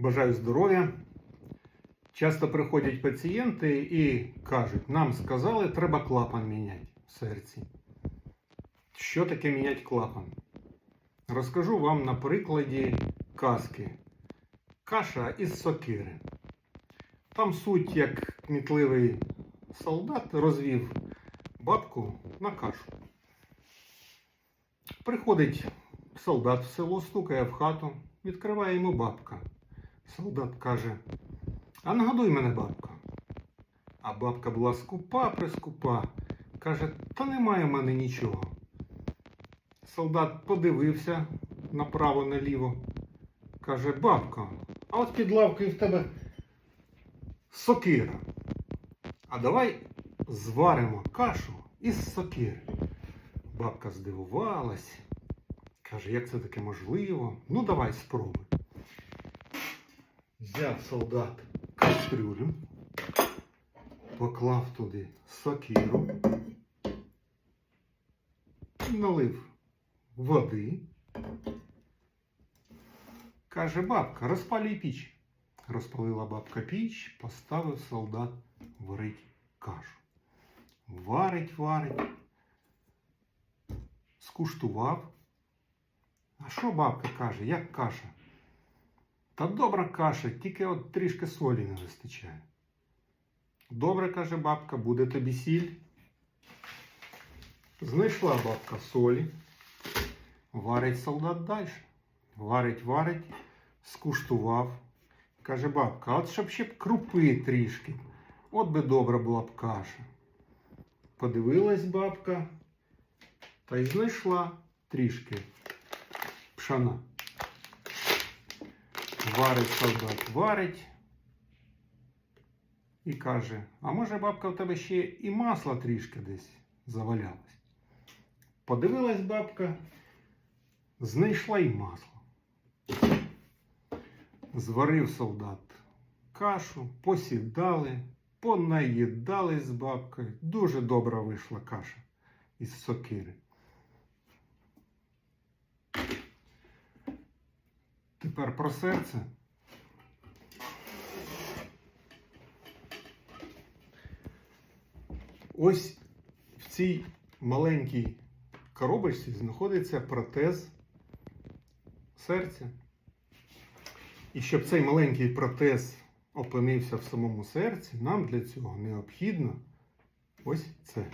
Бажаю здоров'я. Часто приходять пацієнти і кажуть, нам сказали, треба клапан міняти в серці. Що таке міняти клапан? Розкажу вам на прикладі казки. Каша із сокири. Там суть, як кмітливий солдат розвів бабку на кашу. Приходить солдат в село, стукає в хату, відкриває йому бабка. Солдат каже: А нагодуй мене, бабка. А бабка була скупа, прискупа. Каже, та немає в мене нічого. Солдат подивився направо-наліво. Каже, бабка, а от під лавкою в тебе сокира. А давай зваримо кашу із сокири. Бабка здивувалась. Каже, як це таке можливо? Ну, давай спробуй. Взяв солдат кастрюлю, поклав туди сокиру, налив води. Каже, бабка, розпалюй піч. Розпалила бабка піч, поставив солдат варить кашу. Варить, варить. Скуштував. А що бабка каже, як каша? Та добра каша, тільки от трішки солі не вистачає. Добре, каже бабка, буде тобі сіль. Знайшла бабка солі. Варить солдат далі. Варить, варить, скуштував. Каже бабка, от щоб ще б крупи трішки. От би добра була б каша. Подивилась бабка та й знайшла трішки пшана. Варить солдат, варить. І каже, а може бабка в тебе ще і масла трішки десь завалялось. Подивилась бабка, знайшла й масло. Зварив солдат кашу, посідали, понаїдались з бабкою. Дуже добра вийшла каша із сокири. Тепер про серце. Ось в цій маленькій коробочці знаходиться протез серця. І щоб цей маленький протез опинився в самому серці, нам для цього необхідно ось це.